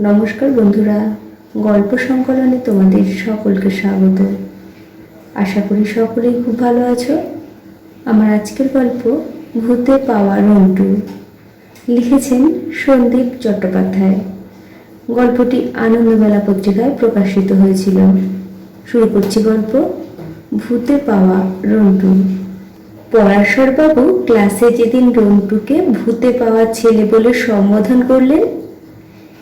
নমস্কার বন্ধুরা, গল্প সংকলনে তোমাদের সকলকে স্বাগত। আশা করি সকলেই খুব ভালো আছো। আমার আজকের গল্প ভূতে পাওয়া রন্টু। লিখেছেন সন্দীপ চট্টোপাধ্যায়। গল্পটি আনন্দমেলা পত্রিকায় প্রকাশিত হয়েছিল। শুরু করছি গল্প, ভূতে পাওয়া রন্টু। পরাশরবাবু ক্লাসে যেদিন রন্টুকে ভূতে পাওয়া ছেলে বলে সম্বোধন করলেন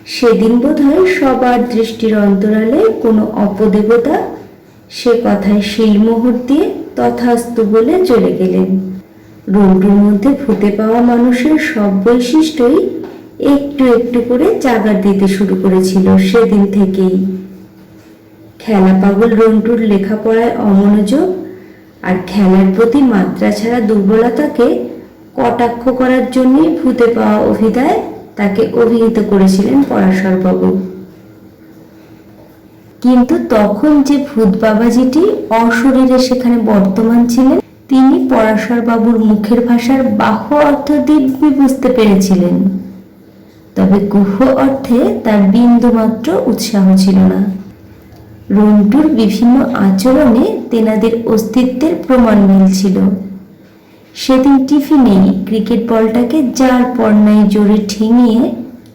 সেদিন বোধহয় সবার দৃষ্টির অন্তরালে কোনো অপদেবতা সে কথায় শিলমোহর দিয়ে তথাস্তু বলে চলে গেলেন। রন্টুর মধ্যে ফুটে পাওয়া মানুষের সব বৈশিষ্ট্যই একটু একটু করে জাগার দিতে শুরু করেছিল সেদিন থেকেই। খেলা পাগল রন্টুর লেখাপড়ায় অমনোযোগ আর খেলার প্রতি মাত্রা ছাড়া দুর্বলতাকে কটাক্ষ করার জন্যই ভূতে পাওয়া অভিধায় তাকে অভিহিত করেছিলেন পরাশরবাবু কিন্তু তখন যে ভূত বাবাজিটি অশরীরে সেখানে বর্তমান ছিলেন, তিনি পরাশরবাবুর মুখের ভাষার বাহ্য অর্থ দিব্যি বুঝতে পেরেছিলেন। তবে গুহ অর্থে তার বিন্দুমাত্র উৎসাহ ছিল না। রন্টুর বিভিন্ন আচরণে তেনাদের অস্তিত্বের প্রমাণ মিলছিল। সেদিন টিফিনেই ক্রিকেট বলটাকে যার পর্নায় জোরে ঠেঙিয়ে,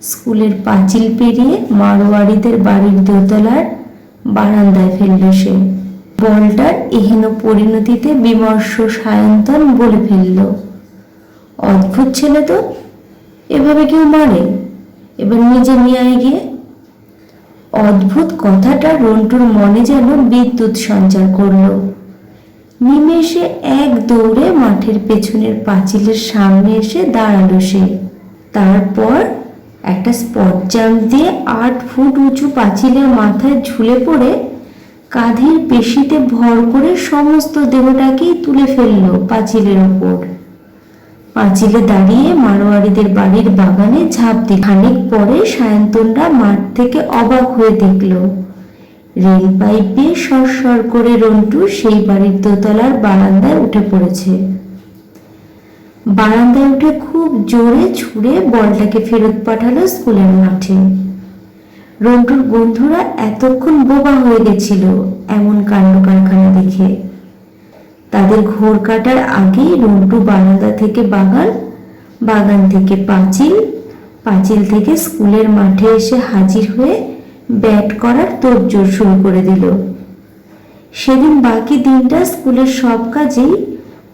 স্কুলের পাঁচিল পেরিয়ে মারোয়ারিদের বাড়ির দোতলার বারান্দায় ফেলল সে। বলটার এহেন পরিণতিতে বিমর্ষ সায়ন্তন বলে ফেলল, অদ্ভুত ছেলে তো, এভাবে কেউ মারে? এবার নিজে নিয়ে আয় গিয়ে। অদ্ভুত কথাটা রন্টুর মনে যেন বিদ্যুৎ সঞ্চার করল। নিমেষে এক দৌড়ে মাঠের পেছনের পাঁচিলের সামনে এসে দাঁড়াল সে। তারপর একটা স্পট জাম্প দিয়ে আট ফুট উঁচু পাঁচিলের মাথায় ঝুলে পড়ে কাঁধের পেশিতে ভর করে সমস্ত দেহটাকেই তুলে ফেলল পাঁচিলের ওপর। পাঁচিলে দাঁড়িয়ে মারোয়ারিদের বাড়ির বাগানে ঝাঁপ দিয়ে খানিক পরে সায়ন্তনরা মাঠ থেকে অবাক হয়ে দেখল রেল পাইপ দিয়ে সরসর করে রন্টু সেই বাড়ির দোতলার বারান্দায় উঠে পড়েছে। বারান্দায় উঠে খুব জোরে ছুঁড়ে বলটাকে ফেরত পাঠালো স্কুলের মাঠে। রন্টুর বন্ধুরা এতক্ষণ বোবা হয়ে গেছিল এমন কাণ্ড কারখানা দেখে। তাদের ঘোর কাটার আগেই রন্টু বারান্দা থেকে বাগান বাগান থেকে পাঁচিল পাঁচিল থেকে স্কুলের মাঠে এসে হাজির হয়ে ব্যাট করার তোড়জোড় শুরু করে দিল। সেদিন বাকি দিনটা স্কুলের সব কাজেই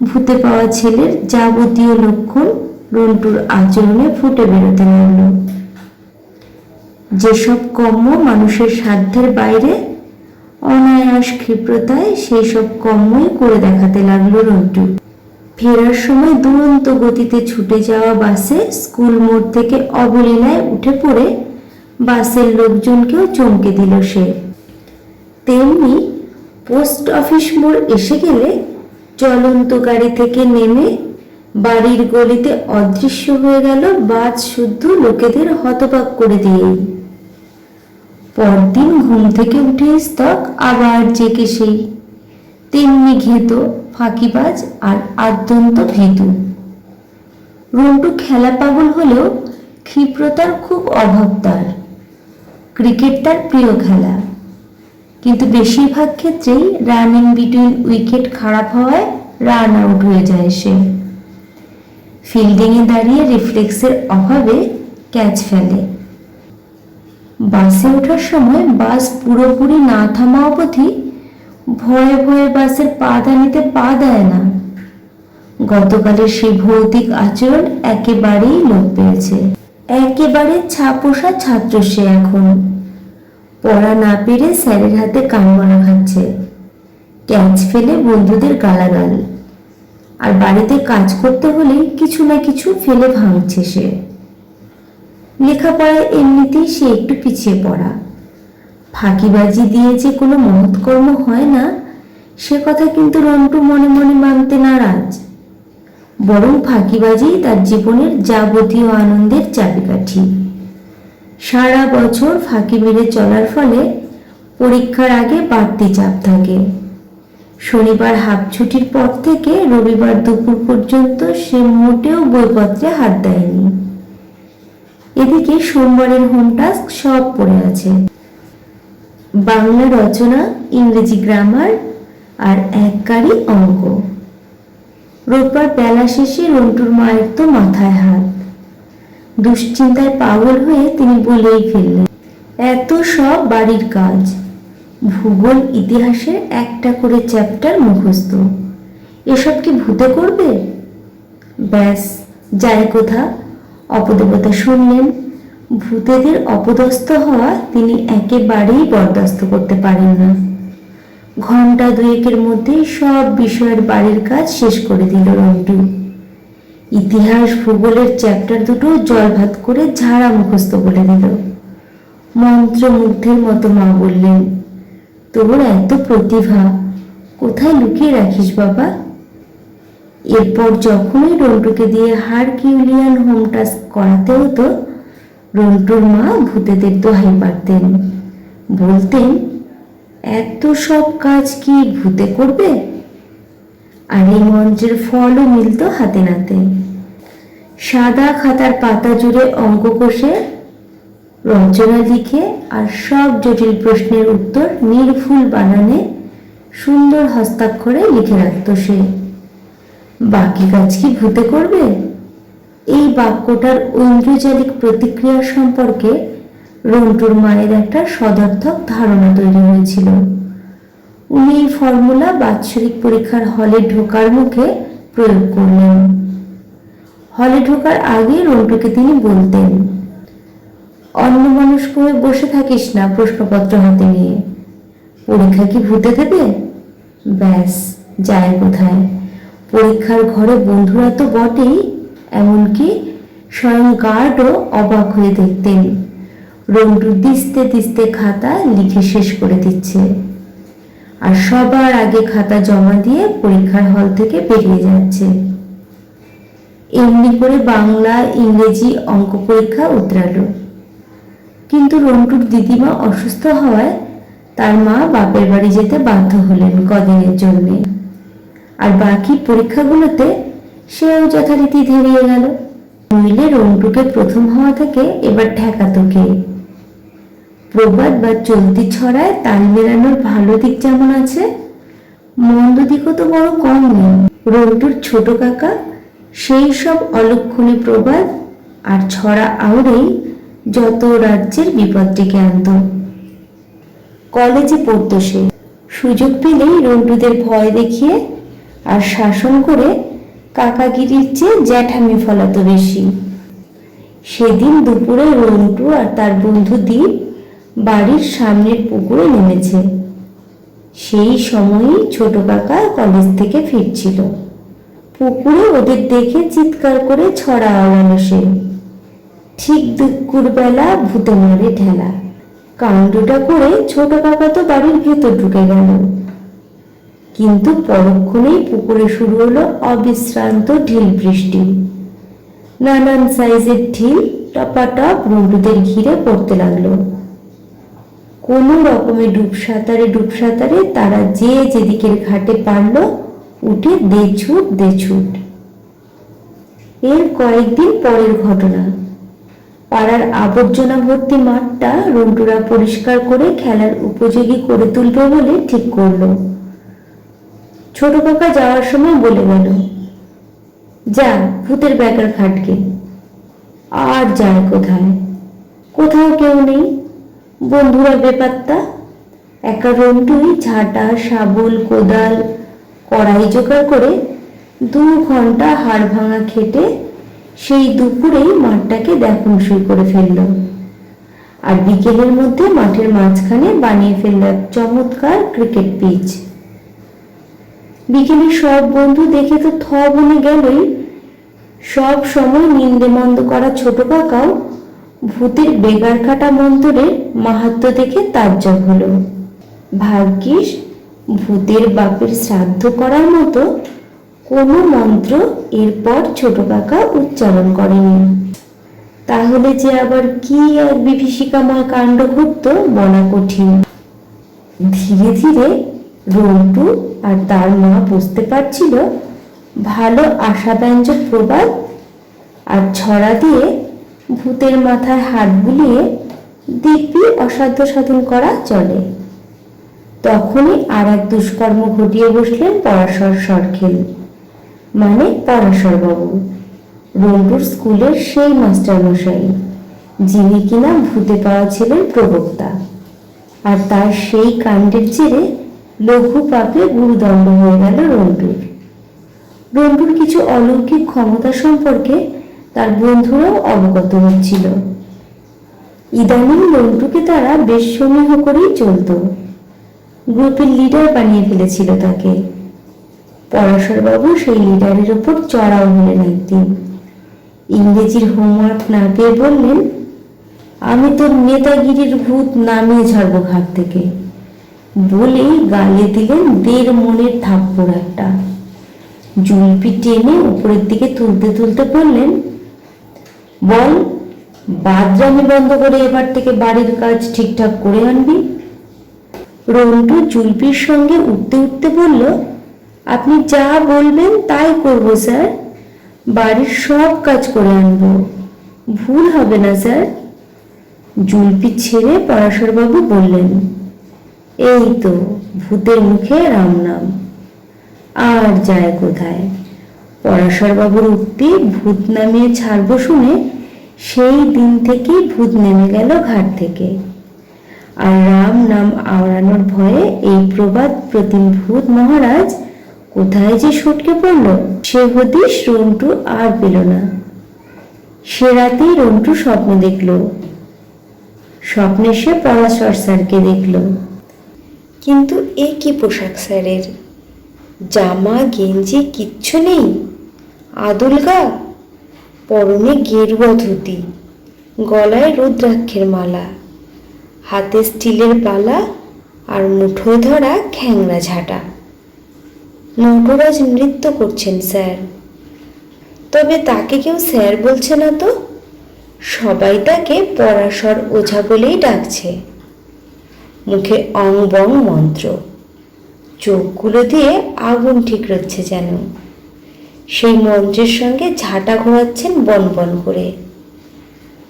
ভূতে পাওয়া ছেলের যাবতীয় লক্ষণ রন্টুর আচরণে ফুটে বেরোতে লাগল। যেসব কর্ম মানুষের সাধ্যের বাইরে, অনায়াস ক্ষিপ্রতায় সেই সব কর্মই করে দেখাতে লাগল রন্টু। ফেরার সময় দুরন্ত গতিতে ছুটে যাওয়া বাসে স্কুল মোড় থেকে অবলীলায় উঠে পড়ে বাসের লোকজনকেও চমকে দিল সে। তেমনি পোস্ট অফিস মোড় এসে গেলে চলন্ত গাড়ি থেকে নেমে বাড়ির গলিতে অদৃশ্য হয়ে গেল বাজ শুদ্ধ লোকেদের হতবাক করে দিয়েই। পরদিন ঘুম থেকে উঠে স্তক আবার জেগে সেই। তেমনি ঘেত, ফাঁকিবাজ আর আদ্যন্ত ভীতু রন্টু খেলা পাগল হলেও ক্ষিপ্রতার খুব অভাব তার ক্রিকেট তার প্রিয় খেলা। কিন্তু বেশিরভাগ ক্ষেত্রেই রান রানিং বিটুইন উইকেট খারাপ হওয়ায় রান আউট হয়ে যায় সে। ফিল্ডিংয়ে দাঁড়িয়ে রিফ্লেক্সের অভাবে ক্যাচ ফেলে। বাসে ওঠার সময় বাস পুরোপুরি না থামা অবধি ভয়ে ভয়ে বাসের পা দানিতে পা দেয় না। গতকালের সেই ভৌতিক আচরণ একেবারেই লোপ পেয়েছে। একেবারে ছাপোষা ছাত্র সে এখন। পড়া না পেরে স্যারের হাতে কান মারা খাচ্ছে। ক্যাচ ফেলে বন্ধুদের গালাগাল। আর বাড়িতে কাজ করতে হলে কিছু না কিছু ফেলে ভাঙছে সে। লেখাপড়ায় এমনিতেই সে একটু পিছিয়ে পড়া। ফাঁকিবাজি দিয়ে যে কোনো মহৎকর্ম হয় না, সে কথা কিন্তু রন্টু মনে মনে মানতে নারাজ। বরং ফাঁকিবাজি তার জীবনের যাবতীয় আনন্দের চাবিকাঠি। সারা বছর ফাঁকি মেরে চলার ফলে পরীক্ষার আগে বাড়তি চাপ থাকে। শনিবার হাফ ছুটির পর থেকে রবিবার দুপুর পর্যন্ত সে মোটেও বইপত্রে হাত দেয়নি। এদিকে সোমবারের হোম টাস্ক সব পড়ে আছে। বাংলা রচনা, ইংরেজি গ্রামার আর এক গাড়ি অঙ্ক। রোববার বেলা শেষে রন্টুর মায়ের তো মাথায় হাত। দুশ্চিন্তায় পাগল হয়ে তিনি বলেই ফেললেন, এত সব বাড়ির কাজ। ভূগোল ইতিহাসের একটা করে চ্যাপ্টার মুখস্থ। এসব কি ভূতে করবে? ব্যাস যায় কোথা, অপদেবতা শুনলেন। ভূতেদের অপদস্থ হওয়া তিনি একেবারেই বরদাস্ত করতে পারেন না। ঘণ্টা দুয়েকের মধ্যেই সব বিষয়ের বাড়ির কাজ শেষ করে দিল রন্টু। ইতিহাস ভূগোলের চ্যাপ্টার দুটো জল ভাত করে ঝাড়া মুখস্থ বলে দিল। মন্ত্রমুগ্ধের মতো মা বললেন তোর এত প্রতিভা, কোথায় লুকিয়ে রাখিস বাবা? এরপর যখনই রন্টুকে দিয়ে হারকিউলিয়ান হোম টাস্ক করাতে হতো, রন্টুর মা ভূতেদের দোহাই পারতেন বলতেন এত সব কাজ কি ভূতে করবে? আর এই মন্ত্রের ফলও মিলত হাতে নাতে। সাদা খাতার পাতা জুড়ে অঙ্ক কষে, রচনা লিখে আর সব জটিল প্রশ্নের উত্তর নির্ভুল বানানে সুন্দর হস্তাক্ষরে লিখে রাখত সে। বাকি কাজ কি ভূতে করবে? এই বাক্যটার ঐন্দ্রজালিক প্রতিক্রিয়া সম্পর্কে রন্টুর মায়ের একটা সদর্থক ধারণা তৈরি হয়েছিল। উনি এই ফর্মুলা বাৎসরিক পরীক্ষার হলে ঢোকার মুখে প্রয়োগ করলেন। হলে ঢোকার আগে রন্টুকে তিনি বলতেন অন্য মানুষ করে বসে থাকিস না প্রশ্নপত্র হাতে নিয়ে। পরীক্ষা কি ভুতে দেবে? ব্যাস, যায় কোথায়? পরীক্ষার ঘরে বন্ধুরা তো বটেই, এমনকি স্বয়ং গার্ডও অবাক হয়ে দেখতেন। রন্টু দিস্তে দিস্তে খাতা লিখে শেষ করে দিচ্ছে। আর সবার আগে খাতা জমা দিয়ে পরীক্ষার হল থেকে বেরিয়ে যাচ্ছে। এমনি করে বাংলা, ইংরেজি অঙ্ক পরীক্ষা উতরালো। কিন্তু রন্টুর দিদিমা অসুস্থ হওয়ায় তার মা বাপের বাড়ি যেতে বাধ্য হলেন কদিনের জন্য। আর বাকি পরীক্ষাগুলোতে সেও যথারীতি ধেরিয়ে গেল। নইলে রন্টুকে প্রথম হওয়া থেকে এবার ঠেকাতো কে? প্রবাদ বা চলতি ছড়ায় তাল মেলানোর ভালো দিক যেমন আছে, মন্দ দিকও তো বড় কম নেই। রন্টুর ছোট কাকা, সেই সব অলক্ষণে প্রবাদ আর ছড়া আউড়েই যত রাজ্যের বিপদ ডেকে আনত। কলেজে পড়তো সে। সুযোগ পেলেই রন্টুদের ভয় দেখিয়ে আর শাসন করে কাকাগিরির চেয়ে জ্যাঠামি ফলাতো বেশি। সেদিন দুপুরে রন্টু আর তার বন্ধু দ্বীপ বাড়ির সামনের পুকুরে নেমেছে। সেই সময়ই ছোট কাকা কলেজ থেকে ফিরছিল। পুকুরে ওদের দেখে চিৎকার করে ছড়া আওয়ানো সে ঠিক দুপুর বেলা ভূতে মারে ঠেলা কাণ্ডটা করে ছোট কাকা তো বাড়ির ভেতর ঢুকে গেল। কিন্তু পরক্ষণেই পুকুরে শুরু হলো অবিশ্রান্ত ঢিল বৃষ্টি। নানান সাইজের ঢিল টপাটপ রুডুদের ঘিরে পড়তে লাগল। কোনো রকমে ডুব সাঁতারে ডুব সাঁতারে তারা যে যেদিকের ঘাটে পারল উঠে দেছুট দেছুট। এর কয়েকদিন পরের ঘটনা। পাড়ার আবর্জনা ভর্তি মাঠটা রন্টুরা পরিষ্কার করে খেলার উপযোগী করে তুলবে বলে ঠিক করল। ছোট কাকা যাওয়ার সময় বলে গেল, যা, ভূতের ব্যাকার খাটকে। আর যায় কোথায়? কোথাও কেউ নেই? বন্ধুরা বেপাত্তা একা রন্টুই ঝাঁটা, শাবল, কোদাল, কড়াই জোগাড় করে দু ঘণ্টা হাড় ভাঙা খেটে সেই দুপুরেই মাঠটাকে দেখুন শুরু করে ফেলল আর বিকেলের মধ্যে মাঠের মাঝখানে বানিয়ে ফেলল এক চমৎকার ক্রিকেট পিচ। বিকেলে সব বন্ধু দেখে তো থ বনে গেলই। সব সময় নিন্দে মন্দ করা ছোট কাকাও ভূতের বেগার কাটা মন্ত্রের মাহাত্ম দেখে তাজ্জব হলো। ভাগ্যিস, ভূতের বাপের শ্রাদ্ধ করার মতো কোনো মন্ত্র এরপর ছোট কাকা উচ্চারণ করেনি। তাহলে যে আবার কি এক বিভীষিকাময় কাণ্ড ঘটত বলা কঠিন। ধীরে ধীরে রন্টু আর তার মা বুঝতে পারছিল, ভালো আশাব্যঞ্জক প্রবাদ আর ছড়া দিয়ে ভূতের মাথায় হাত বুলিয়ে দিব্যি অসাধ্য সাধন করা চলে। তখনই আর এক দুষ্কর্ম ঘটিয়ে বসলেন পরাশর সরখেল মানে পরাশর বাবু রংপুর স্কুলের সেই মাস্টার মশাই যিনি কিনা ভূতে পাওয়া ছিলেন প্রবক্তা। আর তার সেই কাণ্ডের জেরে লঘু পাপে গুরুদণ্ড হয়ে গেল রন্টুর রন্টুর কিছু অলৌকিক ক্ষমতা সম্পর্কে তার বন্ধুরাও অবগত হচ্ছিল। ইদানিং রন্টুকে তারা বেশ সমীহ করেই চলতো। গ্রুপের লিডার বানিয়ে ফেলেছিল তাকে। পরাশরবাবু সেই লিডারের ওপর চড়াও হলেন একদিন। ইংরেজির হোমওয়ার্ক না পেয়ে বললেন, আমি তোর নেতাগিরির ভূত নামিয়ে ছাড়বো ঘাট থেকে। বলেই গালে দিলেন দেড় মনের থাপ্পড় একটা। জুলপি টেনে উপরের দিকে তুলতে তুলতে বললেন বল বাদরামি বন্ধ করে এবার থেকে বাড়ির কাজ ঠিকঠাক করে আনবি। রন্টু জুলপির সঙ্গে উঠতে উঠতে বলল, আপনি যা বলবেন তাই করব, স্যার। বাড়ির সব কাজ করে আনব। ভুল হবে না, স্যার। জুলপি ছেড়ে পরাশরবাবু বললেন, এই তো, ভূতের মুখে রাম নাম আর যায় কোথায়? পরাশরবাবুর উক্তি ভূত নামিয়ে ছাড়বো শুনে সেই দিন থেকেই ভূত নেমে গেল ঘাট থেকে। আর রাম নাম আওড়ানোর ভয়ে এই প্রবাদ প্রতিম ভূত মহারাজ কোথায় যে সটকে পড়ল, সে হদিস রন্টু আর পেল না। সে রাতেই রন্টু স্বপ্ন দেখল। স্বপ্নে সে পরাশর স্যারকে দেখল। কিন্তু এ কি পোশাক স্যারের? জামা, গেঞ্জি কিচ্ছু নেই। আদুল গা পরনে গেরুয়া ধুতি গলায় রুদ্রাক্ষের মালা, হাতে স্টিলের পালা আর মুঠোয় ধরা খ্যাংরা ঝাঁটা। নটরাজ নৃত্য করছেন স্যার। তবে তাকে কেউ স্যার বলছে না তো? সবাই তাকে পরাশর ওঝা বলেই ডাকছে। মুখে অং বং মন্ত্র। চোখগুলো দিয়ে আগুন ঠিক রচ্ছে যেন। সেই মঞ্চের সঙ্গে ঝাঁটা ঘোরাচ্ছেন বন বন করে।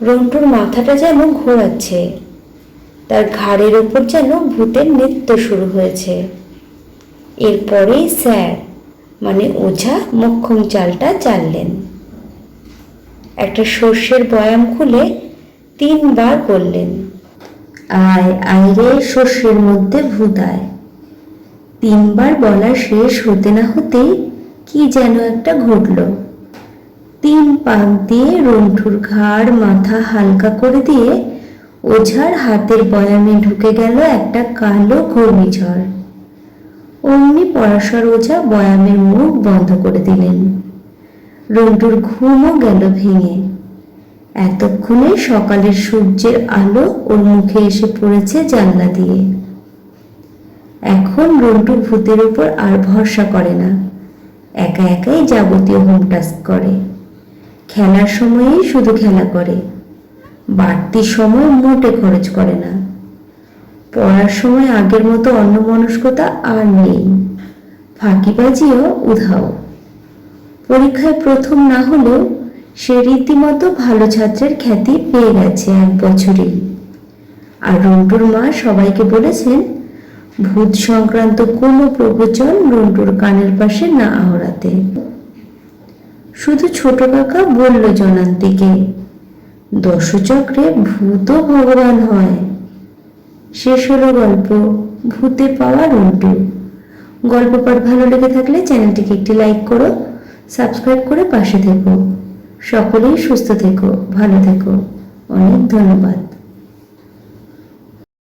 রন্টুর মাথাটা যেন ঘোরাচ্ছে। তার ঘাড়ের ওপর যেন ভূতের নৃত্য শুরু হয়েছে। এরপরেই স্যার মানে ওঝা, মক্ষম চালটা চাললেন। একটা সর্ষের বয়াম খুলে তিনবার বললেন, আয় আয় রে শস্যের মধ্যে ভূত আয়। তিনবার বলা শেষ হতে না হতেই কি যেন একটা ঘটল। তিন পাক দিয়ে রন্ঠুর ঘাড় মাথা হালকা করে দিয়ে ওঝার হাতের বয়ামে ঢুকে গেল একটা কালো ঘূর্ণিঝড়। অমনি পরাশর ওঝা বয়ামের মুখ বন্ধ করে দিলেন। রন্টুর ঘুমও গেল ভেঙে। এতক্ষণে সকালের সূর্যের আলো ওর মুখে এসে পড়েছে জানলা দিয়ে। এখন রন্টু ভূতের উপর আর ভরসা করে না। একা একাই যাবতীয় হোম টাস্ক করে। খেলার সময়েই শুধু খেলা করে। বাড়তি সময় মোটে খরচ করে না। পড়ার সময় আগের মতো অন্যমনস্কতা আর নেই। ফাঁকিবাজিও উধাও। পরীক্ষায় প্রথম না হলেও সে রীতিমতো ভালো ছাত্রের খ্যাতি পেয়ে গেছে এক বছরেই। আর রন্টুর মা সবাইকে বলেছেন ভূত সংক্রান্ত কোনো প্রবচন রন্টুর কানের পাশে না আওড়াতে। শুধু ছোট কাকা বলল জনান্তিকে, দশচক্রে ভূতও ভগবান হয়। শেষ হলো গল্প, ভূতে পাওয়া রন্টু। গল্প পাঠ ভালো লেগে থাকলে চ্যানেলটিকে একটি লাইক করো, সাবস্ক্রাইব করে পাশে থেকো। সকলেই সুস্থ থেকো, ভালো থেকো। অনেক ধন্যবাদ।